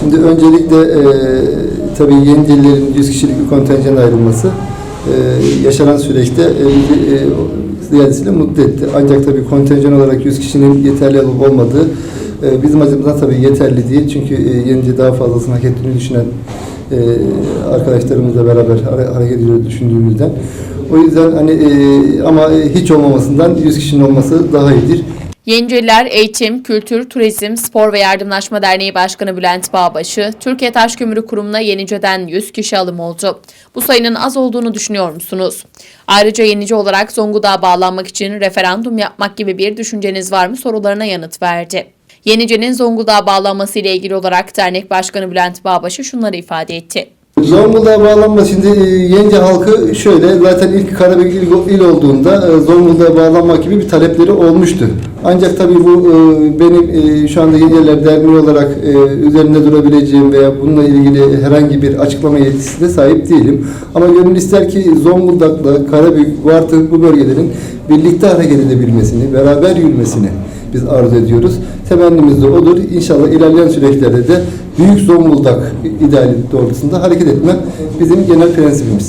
Şimdi öncelikle e, tabii Yenidelilerin 100 kişilik bir kontenjan ayrılması e, yaşanan süreçte e, bizi e, mutlu etti. Ancak tabii kontenjan olarak 100 kişinin yeterli olup olmadığı e, bizim açımızdan tabii yeterli değil. Çünkü e, Yenice daha fazlasını hak ettiğini düşünen e, arkadaşlarımızla beraber hare- hareket ediyoruz düşündüğümüzden. O yüzden hani e, ama hiç olmamasından 100 kişinin olması daha iyidir. Yeniceliler Eğitim, Kültür, Turizm, Spor ve Yardımlaşma Derneği Başkanı Bülent Bağbaşı, Türkiye Taş Kömürü Kurumu'na Yenice'den 100 kişi alım oldu. Bu sayının az olduğunu düşünüyor musunuz? Ayrıca Yenice olarak Zonguldak'a bağlanmak için referandum yapmak gibi bir düşünceniz var mı sorularına yanıt verdi. Yenice'nin Zonguldak'a bağlanması ile ilgili olarak dernek başkanı Bülent Bağbaşı şunları ifade etti. Zonguldak'a bağlanma şimdi e, Yenice halkı şöyle zaten ilk Karabük il, il olduğunda e, Zonguldak'a bağlanmak gibi bir talepleri olmuştu. Ancak tabii bu e, benim e, şu anda Yeniceler Derneği olarak e, üzerinde durabileceğim veya bununla ilgili herhangi bir açıklama yetisine sahip değilim. Ama gönül ister ki Zonguldak'la Karabük, Vartık bu bölgelerin birlikte hareket edebilmesini, beraber yürümesini biz arzu ediyoruz. Temennimiz de odur. İnşallah ilerleyen süreçlerde de Büyük Zonguldak ideali doğrultusunda hareket etme bizim genel prensibimiz.